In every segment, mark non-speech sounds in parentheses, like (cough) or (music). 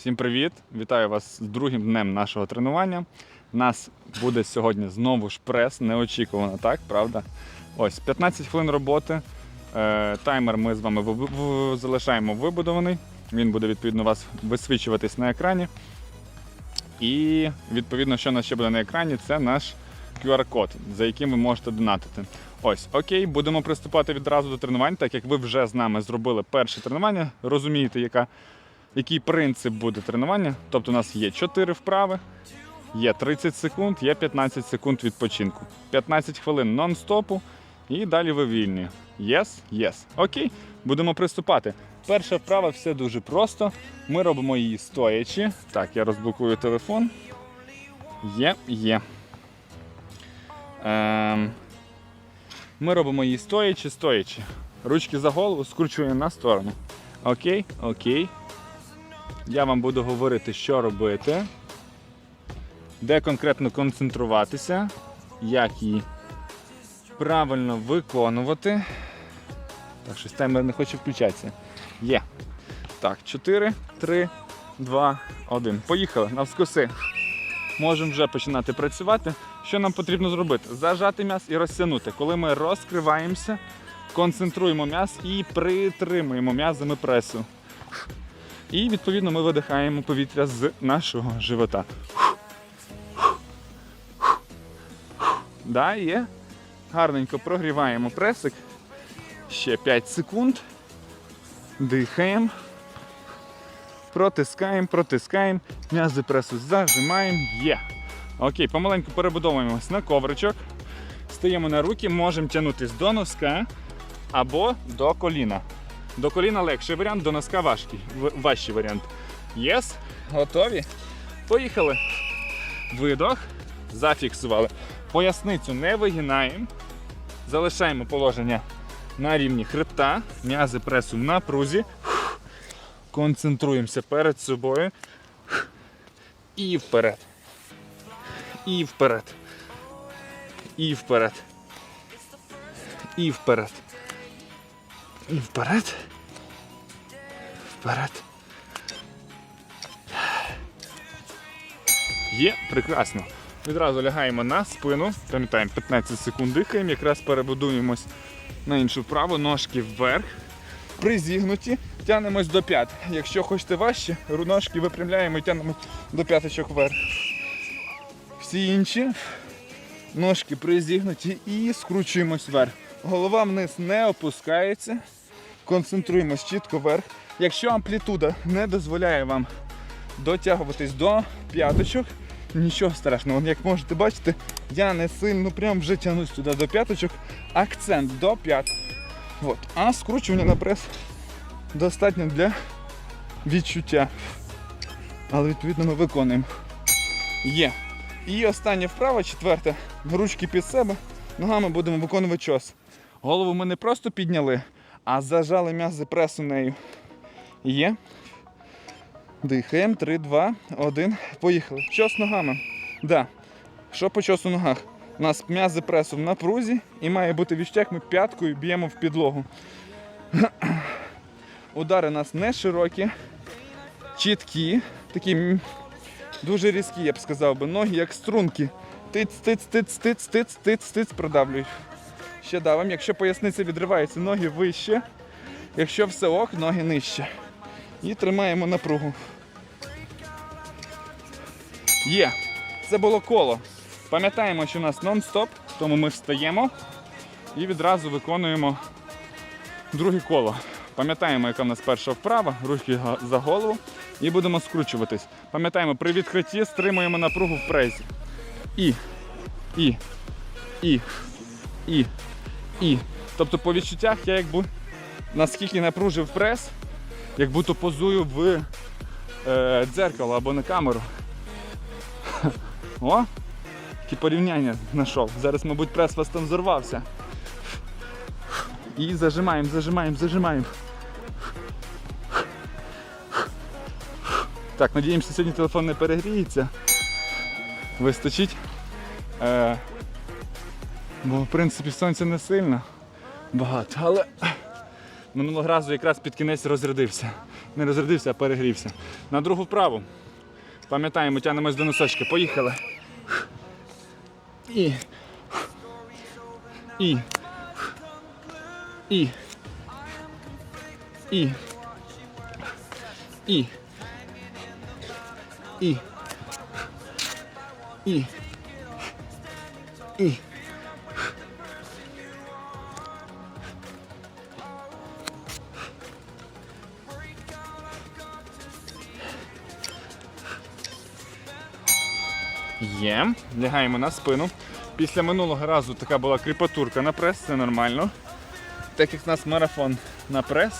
Всім привіт! Вітаю вас з другим днем нашого тренування. У нас буде сьогодні знову ж прес, неочікувано, так, правда? Ось 15 хвилин роботи. Е, таймер ми з вами залишаємо вибудований. Він буде відповідно вас висвічуватись на екрані. І відповідно, що нас ще буде на екрані, це наш QR-код, за яким ви можете донатити. Ось, окей, будемо приступати відразу до тренувань, так як ви вже з нами зробили перше тренування, розумієте, яка який принцип буде тренування. Тобто у нас є 4 вправи, є 30 секунд, є 15 секунд відпочинку. 15 хвилин нон-стопу і далі ви вільні. Єс, єс. Окей, будемо приступати. Перша вправа все дуже просто. Ми робимо її стоячи. Так, я розблокую телефон. Є, є. Ем, ми робимо її стоячи, стоячи. Ручки за голову скручуємо на сторону. Окей, окей. Я вам буду говорити, що робити, де конкретно концентруватися, як її правильно виконувати. Так, щось таймер не хоче включатися. Є. Так, 4, 3, 2, 1. Поїхали навскоси. Можемо вже починати працювати. Що нам потрібно зробити? Зажати м'яз і розтягнути. Коли ми розкриваємося, концентруємо м'яз і притримуємо м'язами пресу. І відповідно ми видихаємо повітря з нашого живота. Да, є. Гарненько прогріваємо пресик. Ще 5 секунд. Дихаємо. Протискаємо, протискаємо. М'язи пресу зажимаємо. Є. Окей, помаленьку перебудовуємось на ковричок. Стаємо на руки, можемо тягнутися до носка або до коліна. До коліна легший варіант, до носка важкий. Важчий варіант. Єс, готові? Поїхали. Видох. Зафіксували. Поясницю не вигинаємо. Залишаємо положення на рівні хребта, м'язи пресу в напрузі. Концентруємося перед собою. І вперед. І вперед. І вперед. І вперед. І вперед. Вперед. Є, прекрасно. Відразу лягаємо на спину. Пам'ятаємо, 15 секунд дихаємо, якраз перебудуємось на іншу вправу, ножки вверх. Призігнуті, тягнемось до п'ят. Якщо хочете важче, ножки випрямляємо і тягнемо до п'яточок вверх. Всі інші ножки призігнуті і скручуємось вверх. Голова вниз не опускається. Концентруємось чітко вверх. Якщо амплітуда не дозволяє вам дотягуватись до п'яточок, нічого страшного. Як можете бачити, я не сильно прям вже тягнусь туди до п'яточок. Акцент до п'ят. От. А скручування на прес достатньо для відчуття. Але відповідно ми виконуємо. Є. І остання вправа, четверта. Ручки під себе. Ногами будемо виконувати час. Голову ми не просто підняли, а зажали м'язи пресу нею. Є. Дихаємо. 3, 2, 1. Поїхали. Час ногами. Да. Що по часу ногах? У нас м'язи пресу в напрузі і має бути як ми п'яткою б'ємо в підлогу. Удари у нас не широкі, чіткі, такі дуже різкі, я б сказав би. Ноги як струнки. Тиц, тиц, тиц, тиц, тиц, тиц, тиц, продавлюють. Ще давим. Якщо поясниця відривається, ноги вище. Якщо все ок, ноги нижче. І тримаємо напругу. Є. Це було коло. Пам'ятаємо, що у нас нон-стоп, тому ми встаємо і відразу виконуємо друге коло. Пам'ятаємо, яка в нас перша вправа, руки за голову і будемо скручуватись. Пам'ятаємо, при відкритті стримуємо напругу в презі. І, і, і, і, і. Тобто по відчуттях я якби наскільки напружив прес, як будто позую в е, дзеркало або на камеру. (laughs) О, які порівняння знайшов. Зараз, мабуть, прес вас там зорвався. І зажимаємо, зажимаємо, зажимаємо. Так, надіємося, сьогодні телефон не перегріється. Вистачить. Е, бо, в принципі, сонця не сильно багато, але минулого разу якраз під кінець розрядився. Не розрядився, а перегрівся. На другу вправу. Пам'ятаємо, тягнемось до носочки. Поїхали. І. І. І. І. І. І. І. І. Є. Лягаємо на спину. Після минулого разу така була кріпатурка на прес, це нормально. Так як в нас марафон на прес,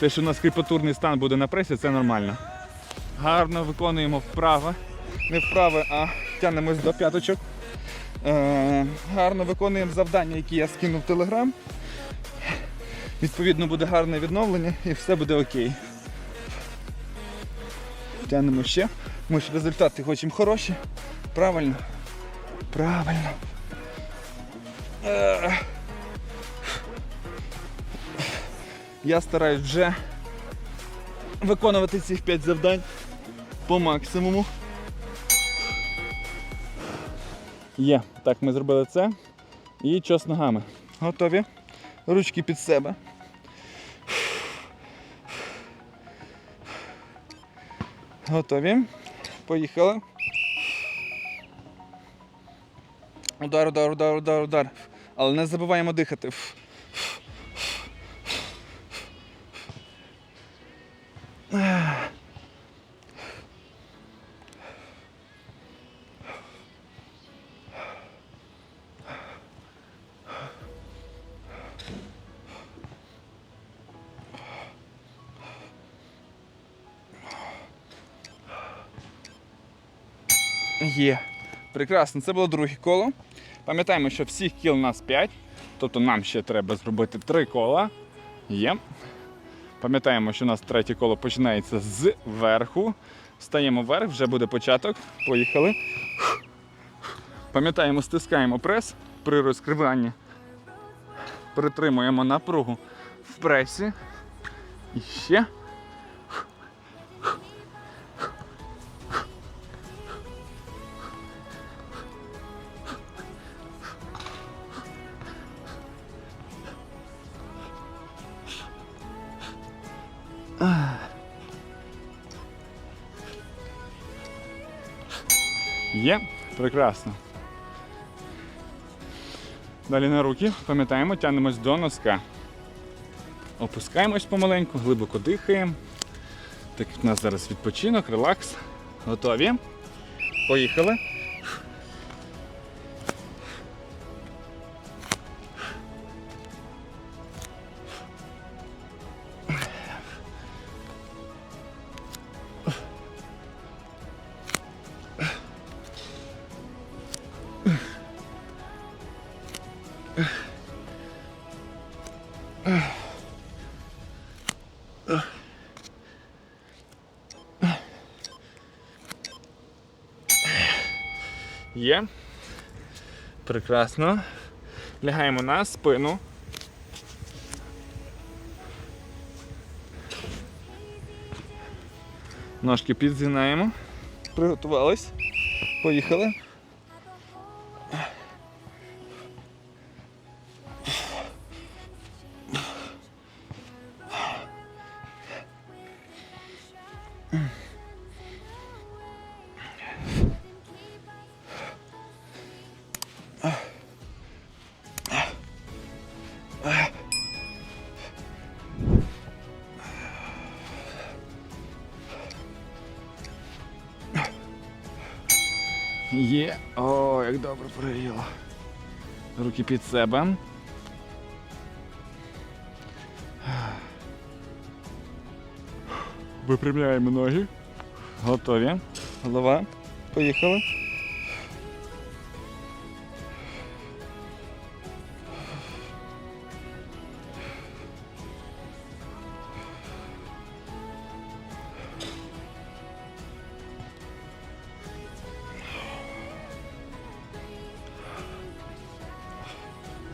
те, що у нас кріпатурний стан буде на пресі, це нормально. Гарно виконуємо вправо. Не вправо, а тягнемось до п'яточок. Е, гарно виконуємо завдання, які я скинув в Телеграм. Відповідно, буде гарне відновлення і все буде окей. Тягнемо ще. Ми ж результати хочемо хороші. Правильно. Правильно. Е. Я стараюсь вже виконувати цих 5 завдань по максимуму. Є. Так, ми зробили це. І час ногами. Готові. Ручки під себе. Готові. Поїхали. Удар, удар, удар, удар, удар. Але не забуваємо дихати. Є. Прекрасно, це було друге коло. Пам'ятаємо, що всіх кіл у нас 5, тобто нам ще треба зробити 3 кола. Є. Пам'ятаємо, що у нас третє коло починається з верху. Стаємо вверх, вже буде початок. Поїхали. Пам'ятаємо, стискаємо прес при розкриванні. Притримуємо напругу в пресі. І ще. Є, прекрасно. Далі на руки, пам'ятаємо, тягнемось до носка. Опускаємось помаленьку, глибоко дихаємо. Так в нас зараз відпочинок, релакс. Готові. Поїхали. Є. Прекрасно. Лягаємо на спину. Ножки підзгинаємо. Приготувались. Поїхали. Є. О, як добре прогріло. Руки під себе. Випрямляємо ноги. Готові. Голова. Поїхали.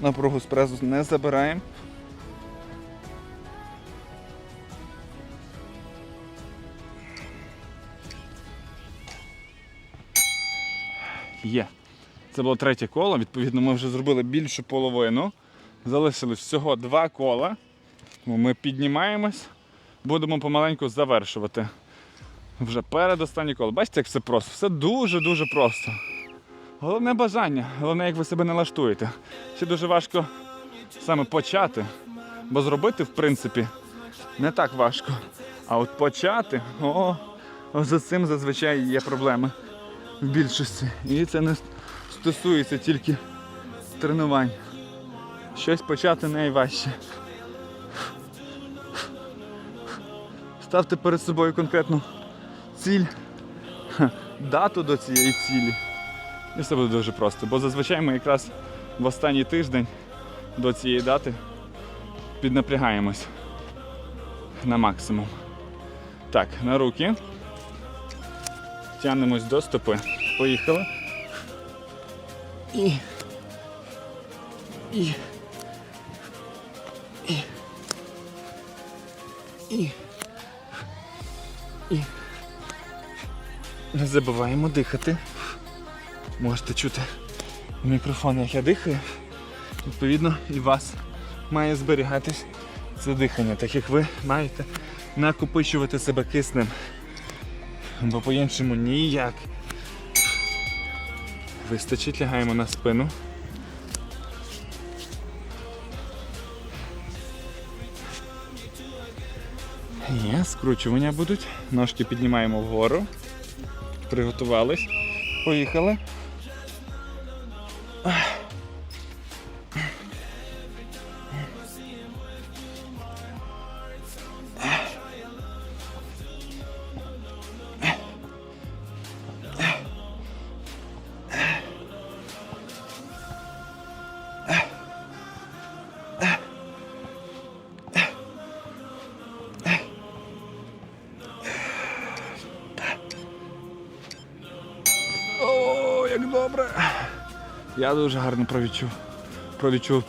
Напругу з презу не забираємо. Є. Це було третє коло, відповідно, ми вже зробили більшу половину. Залишилось всього два кола. Ми піднімаємось, будемо помаленьку завершувати. Вже передостаннє коло. Бачите, як все просто? Все дуже-дуже просто. Головне бажання, головне, як ви себе налаштуєте. Ще дуже важко саме почати, бо зробити, в принципі, не так важко. А от почати, о, за цим зазвичай є проблеми в більшості. І це не стосується тільки тренувань. Щось почати найважче. Ставте перед собою конкретну ціль, дату до цієї цілі. І все буде дуже просто. Бо зазвичай ми якраз в останній тиждень до цієї дати піднапрягаємось на максимум. Так, на руки. Тягнемось до стопи. Поїхали. І. І. І. І. І. Не забуваємо дихати. Можете чути мікрофон, як я дихаю. Відповідно, і вас має зберігатись це дихання, так як ви маєте накопичувати себе киснем. Бо по-іншому ніяк. Вистачить, лягаємо на спину. Є, скручування будуть. Ножки піднімаємо вгору. Приготувались. Поїхали. Як добре. Я дуже гарно провідчув. Провідчув,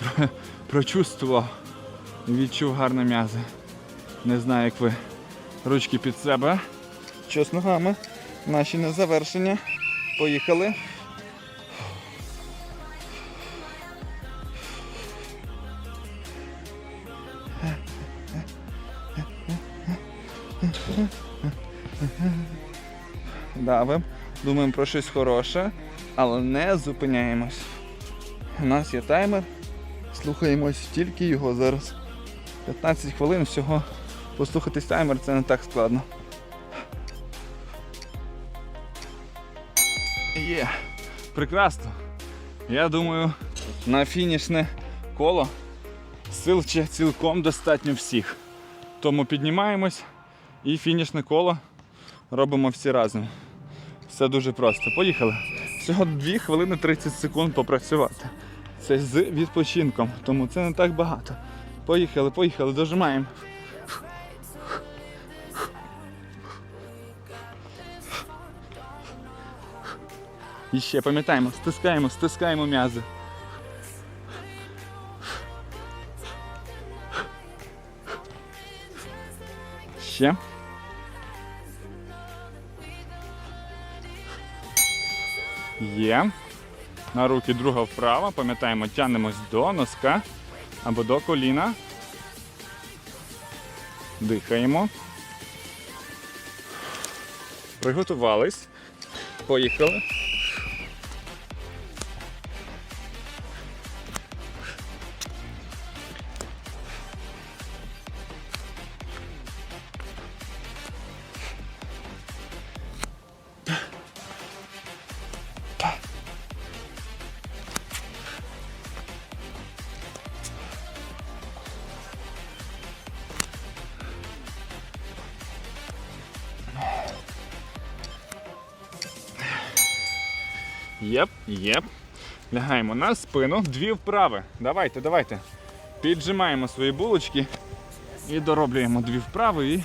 прочувствував. Відчув гарне м'язи. Не знаю, як ви. Ручки під себе. Що з ногами? Наші не завершені. Поїхали. Давим. Думаємо про щось хороше, але не зупиняємось. У нас є таймер. Слухаємось тільки його зараз. 15 хвилин всього. Послухатись таймер це не так складно. Є. Прекрасно. Я думаю, на фінішне коло сил ще цілком достатньо всіх. Тому піднімаємось і фінішне коло робимо всі разом. Все дуже просто. Поїхали. Всього 2 хвилини 30 секунд попрацювати. Це з відпочинком, тому це не так багато. Поїхали, поїхали, дожимаємо. І ще пам'ятаємо, стискаємо, стискаємо м'язи. Ще. Є. На руки друга вправа. Пам'ятаємо, тягнемось до носка або до коліна. Дихаємо. Приготувались. Поїхали. Єп, єп. Лягаємо на спину. Дві вправи. Давайте, давайте. Піджимаємо свої булочки і дороблюємо дві вправи. І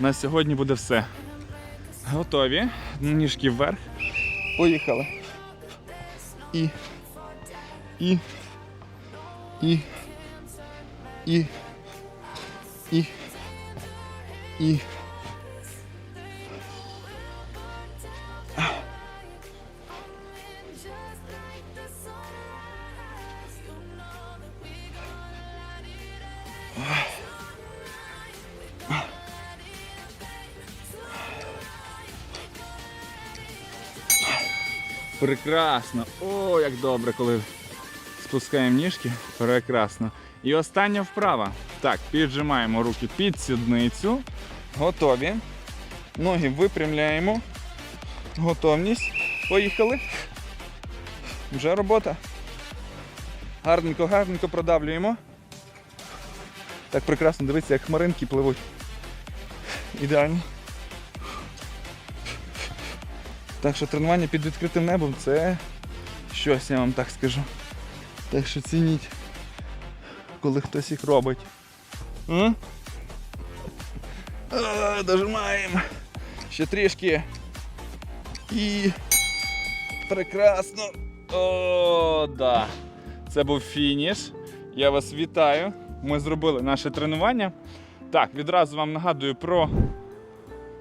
на сьогодні буде все. Готові. Ніжки вверх. Поїхали. І. І. І. І. І. І. Прекрасно. О, як добре, коли спускаємо ніжки. Прекрасно. І остання вправа. Так, піджимаємо руки під сідницю. Готові. Ноги випрямляємо. Готовність. Поїхали. Вже робота. Гарненько, гарненько продавлюємо. Так прекрасно дивіться, як хмаринки пливуть. Ідеально. Так що тренування під відкритим небом це щось, я вам так скажу. Так що цініть, коли хтось їх робить. Дожимаємо. Ще трішки. І прекрасно. О, да. Це був фініш. Я вас вітаю. Ми зробили наше тренування. Так, відразу вам нагадую про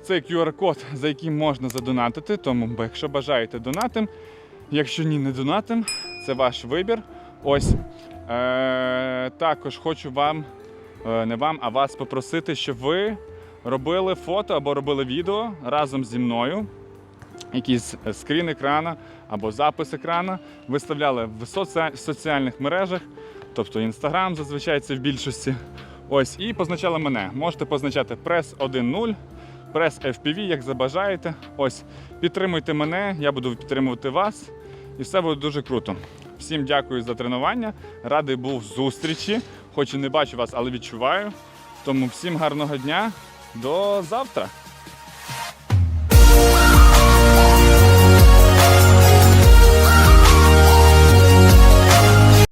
цей QR-код, за яким можна задонатити. Тому, якщо бажаєте донатим, якщо ні, не донатим, це ваш вибір. Ось. Е- також хочу вам, е, не вам, а вас попросити, щоб ви робили фото або робили відео разом зі мною. Якийсь е, скрін екрана або запис екрана виставляли в соці- соціальних мережах, тобто Інстаграм зазвичай це в більшості. Ось, і позначали мене. Можете позначати прес 1.0, прес FPV, як забажаєте. Ось, підтримуйте мене, я буду підтримувати вас. І все буде дуже круто. Всім дякую за тренування. Радий був зустрічі. Хоч і не бачу вас, але відчуваю. Тому всім гарного дня. До завтра.